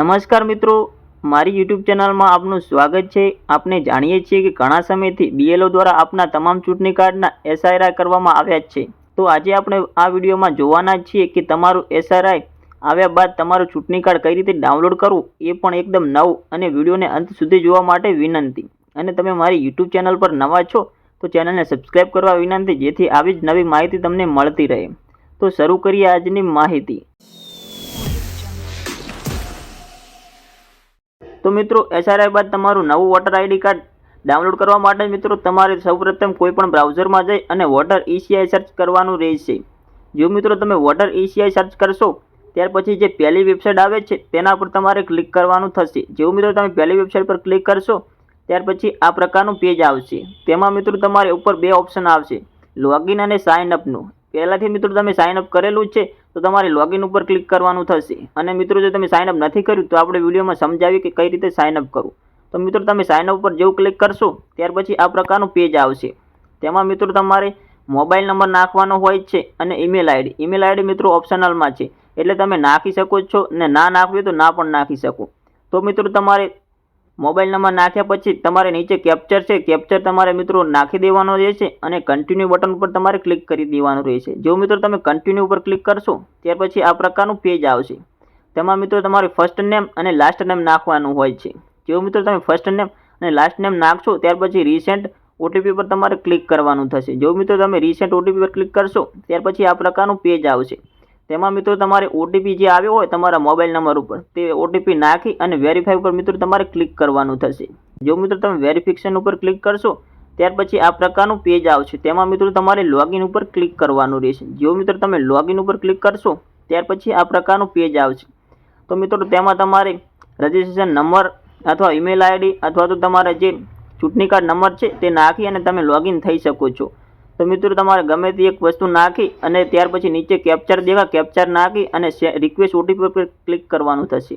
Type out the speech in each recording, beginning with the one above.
નમસ્કાર મિત્રો, મારી યુટ્યુબ ચેનલમાં આપનું સ્વાગત છે. આપણે જાણીએ છીએ કે ઘણા સમયથી બીએલઓ દ્વારા આપના તમામ ચૂંટણી કાર્ડના એસઆરઆઈ કરવામાં આવ્યા જ છે. તો આજે આપણે આ વિડીયોમાં જોવાના છીએ કે તમારું એસઆરઆઈ આવ્યા બાદ તમારું ચૂંટણી કાર્ડ કઈ રીતે ડાઉનલોડ કરવું એ પણ એકદમ નવું અને વિડીયોને અંત સુધી જોવા માટે વિનંતી. અને તમે મારી યુટ્યુબ ચેનલ પર નવા છો, તો ચેનલને સબસ્ક્રાઈબ કરવા વિનંતી, જેથી આવી જ નવી માહિતી તમને મળતી રહે. તો શરૂ કરીએ આજની માહિતી. તો મિત્રો એસઆરઆઈ બાદ તમારું નવું વોટર આઈડી કાર્ડ ડાઉનલોડ કરવા માટે મિત્રો, તમારે સૌપ્રથમ કોઈ પણ બ્રાઉઝરમાં જઈ અને વોટર ઈસીઆઈ સર્ચ કરવાનું રહેશે. જો મિત્રો તમે વોટર ઈસીઆઈ સર્ચ કરશો, ત્યાર પછી જે પહેલી વેબસાઇટ આવે છે, તેના પર તમારે ક્લિક કરવાનું થશે. જેવું મિત્રો તમે પહેલી વેબસાઇટ પર ક્લિક કરશો, ત્યાર પછી આ પ્રકારનું પેજ આવશે. તેમાં મિત્રો તમારે ઉપર બે ઓપ્શન આવશે. લોગિન અને સાઇન અપનું પહેલાંથી મિત્રો તમે સાઇન અપ કરેલું છે, તો તમારે લોગિન ઉપર ક્લિક કરવાનું થશે. અને મિત્રો, જો તમે સાઇન અપ નથી કર્યું, તો આપણે વિડીયોમાં સમજાવીએ કે કઈ રીતે સાઇન અપ કરવું. તો મિત્રો, તમે સાઇન ઉપર જેવું ક્લિક કરશો, ત્યાર પછી આ પ્રકારનું પેજ આવશે. તેમાં મિત્રો, તમારે મોબાઈલ નંબર નાખવાનો હોય છે અને ઈમેલ આઈડી ઈમેલ આઈડી મિત્રો ઓપ્શનલમાં છે. એટલે તમે નાખી શકો છો, ને ના નાખવી તો ના પણ નાખી શકો. તો મિત્રો, તમારે મોબાઈલ નંબર નાખ્યા પછી તમારે નીચે કેપ્ચર છે, કેપ્ચર તમારે મિત્રો નાખી દેવાનો રહેશે અને કન્ટિન્યુ બટન ઉપર તમારે ક્લિક કરી દેવાનું રહેશે. જો મિત્રો તમે કન્ટિન્યુ ઉપર ક્લિક કરશો, ત્યાર પછી આ પ્રકારનું પેજ આવશે. તેમાં મિત્રો તમારે ફર્સ્ટ નેમ અને લાસ્ટ નેમ નાખવાનું હોય છે. જો મિત્રો તમે ફર્સ્ટ નેમ અને લાસ્ટ નેમ નાખશો, ત્યાર પછી રિસેન્ટ ઓટીપી પર તમારે ક્લિક કરવાનું થશે. જો મિત્રો તમે રિસેન્ટ ઓટીપી પર ક્લિક કરશો, ત્યાર પછી આ પ્રકારનું પેજ આવશે. તેમાં મિત્રો તમારે ઓટીપી જે આવ્યો હોય તમારા મોબાઈલ નંબર ઉપર, તે ઓટીપી નાખી અને વેરીફાઈ ઉપર મિત્રો તમારે ક્લિક કરવાનું થશે. જો મિત્રો તમે વેરિફિકેશન ઉપર ક્લિક કરશો, ત્યાર પછી આ પ્રકારનું પેજ આવશે. તેમાં મિત્રો તમારે લોગિન ઉપર ક્લિક કરવાનું રહેશે. જો મિત્રો તમે લોગિન ઉપર ક્લિક કરશો, ત્યાર પછી આ પ્રકારનું પેજ આવશે. તો મિત્રો તેમાં તમારે રજિસ્ટ્રેશન નંબર અથવા ઈમેલ આઈડી અથવા તો તમારા જે ચૂંટણી કાર્ડ નંબર છે, તે નાખી અને તમે લોગિન થઈ શકો છો. તો મિત્રો તમારે ગમે તે એક વસ્તુ નાખી અને ત્યાર પછી નીચે કેપ્ચર દેખા કેપ્ચર નાખી અને રિક્વેસ્ટ ઓટીપી પર ક્લિક કરવાનું થશે.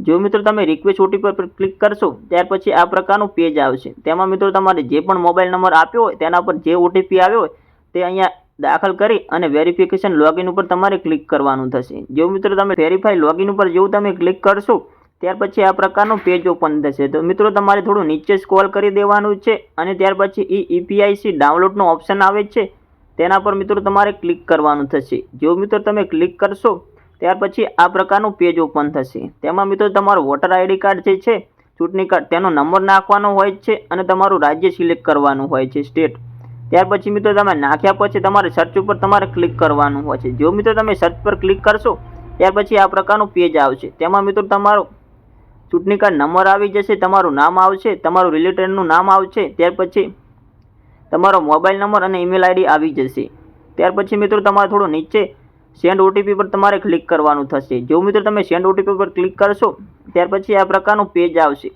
જો મિત્રો તમે રિક્વેસ્ટ ઓટીપી પર ક્લિક કરશો, ત્યાર પછી આ પ્રકારનું પેજ આવશે. તેમાં મિત્રો તમારે જે પણ મોબાઈલ નંબર આપ્યો હોય, તેના પર જે ઓટીપી આવ્યો હોય, તે અહીંયા દાખલ કરી અને વેરિફિકેશન લોગિન ઉપર તમારે ક્લિક કરવાનું થશે. જો મિત્રો તમે વેરીફાઈ લોગિન ઉપર જેવું તમે ક્લિક કરશો ત્યાર પછી આ પ્રકારનું પેજ ઓપન થશે. તો મિત્રો, તમારે થોડું નીચે સ્કોલ કરી દેવાનું છે અને ત્યાર પછી ઈ ઈપીઆઈસી ડાઉનલોડનો ઓપ્શન આવે છે. તેના પર મિત્રો, તમારે ક્લિક કરવાનું થશે. જો મિત્રો, તમે ક્લિક કરશો, ત્યાર પછી આ પ્રકારનું પેજ ઓપન થશે. તેમાં મિત્રો, તમારું વોટર આઈડી કાર્ડ જે છે, ચૂંટણી કાર્ડ તેનો નંબર નાખવાનો હોય છે અને તમારું રાજ્ય સિલેક્ટ કરવાનું હોય છે સ્ટેટ ત્યાર પછી મિત્રો, તમે નાખ્યા પછી તમારે સર્ચ ઉપર તમારે ક્લિક કરવાનું હોય છે. જો મિત્રો, તમે સર્ચ પર ક્લિક કરશો, ત્યાર પછી આ પ્રકારનું પેજ આવશે. તેમાં મિત્રો, તમારું ચૂંટણી કાર્ડ નંબર આવી જશે, તમારું નામ આવશે, તમારું રિલેટેડનું નામ આવશે, ત્યાર પછી તમારો મોબાઈલ નંબર અને ઈમેલ આઈડી આવી જશે. ત્યાર પછી મિત્રો તમારે થોડું નીચે સેન્ડ ઓટીપી પર તમારે ક્લિક કરવાનું થશે. જો મિત્રો તમે સેન્ડ ઓટીપી પર ક્લિક કરશો, ત્યાર પછી આ પ્રકારનું પેજ આવશે.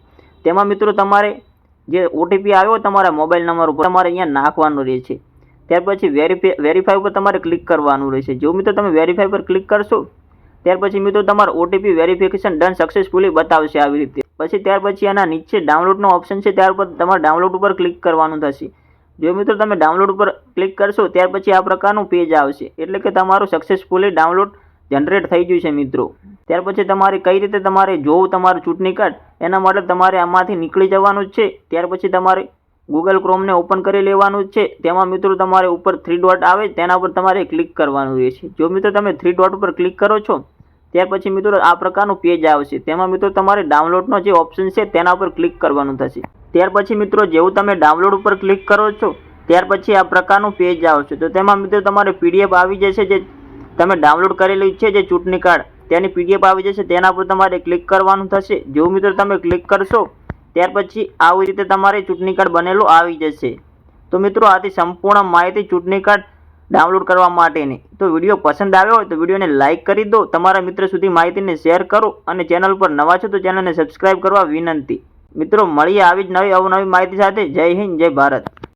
તેમાં મિત્રો તમારે જે ઓટીપી આવ્યો તમારા મોબાઈલ નંબર ઉપર તમારે અહીંયા નાખવાનું રહેશે. ત્યાર પછી વેરીફાઈ વેરીફાઈ ઉપર તમારે ક્લિક કરવાનું રહેશે. જો મિત્રો તમે વેરીફાઈ પર ક્લિક કરશો ત્યાર પછી મિત્રો તમારું ઓટીપી વેરિફિકેશન ડન સક્સેસફુલી બતાવશે આવી રીતે. પછી ત્યાર પછી આના નીચે ડાઉનલોડનો ઓપ્શન છે, ત્યાર પર તમારે ડાઉનલોડ ઉપર ક્લિક કરવાનું થશે. જો મિત્રો તમે ડાઉનલોડ ઉપર ક્લિક કરશો, ત્યાર પછી આ પ્રકારનું પેજ આવશે. એટલે કે તમારું સક્સેસફુલી ડાઉનલોડ જનરેટ થઈ ગયું છે મિત્રો. ત્યાર પછી તમારે કઈ રીતે તમારે જોવું તમારું ચૂંટણી કાર્ડ, એના માટે તમારે આમાંથી નીકળી જવાનું છે. ત્યાર પછી તમારે ગૂગલ ક્રોમને ઓપન કરી લેવાનું છે. તેમાં મિત્રો તમારે ઉપર થ્રી ડોટ આવે, તેના પર તમારે ક્લિક કરવાનું રહેશે. જો મિત્રો તમે થ્રી ડોટ ઉપર ક્લિક કરો છો, ત્યાર પછી મિત્રો આ પ્રકારનું પેજ આવશે. તેમાં મિત્રો તમારે ડાઉનલોડનો જે ઓપ્શન છે, તેના ઉપર ક્લિક કરવાનું થશે. ત્યાર પછી મિત્રો જેવું તમે ડાઉનલોડ ઉપર ક્લિક કરો છો, ત્યાર પછી આ પ્રકારનું પેજ આવશે. તો તેમાં મિત્રો તમારે પીડીએફ આવી જશે જે તમે ડાઉનલોડ કરેલી છે, જે ચૂંટણી કાર્ડ તેની પીડીએફ આવી જશે, તેના પર તમારે ક્લિક કરવાનું થશે. જેવું મિત્રો તમે ક્લિક કરશો ત્યાર પછી આવી રીતે તમારે ચૂંટણી કાર્ડ બનેલું આવી જશે. તો મિત્રો, આથી સંપૂર્ણ માહિતી ચૂંટણી કાર્ડ ડાઉનલોડ કરવા માટેની. તો વીડિયો પસંદ આવ્યો હોય તો વિડીયોને લાઇક કરી દો. તમારા મિત્ર સુધી માહિતીને શેર કરો અને ચેનલ પર નવા છો તો ચેનલને સબસ્ક્રાઇબ કરવા વિનંતી. મિત્રો, મળીએ આવી જ નવી અવનવી માહિતી સાથે. જય હિન્દ, જય ભારત.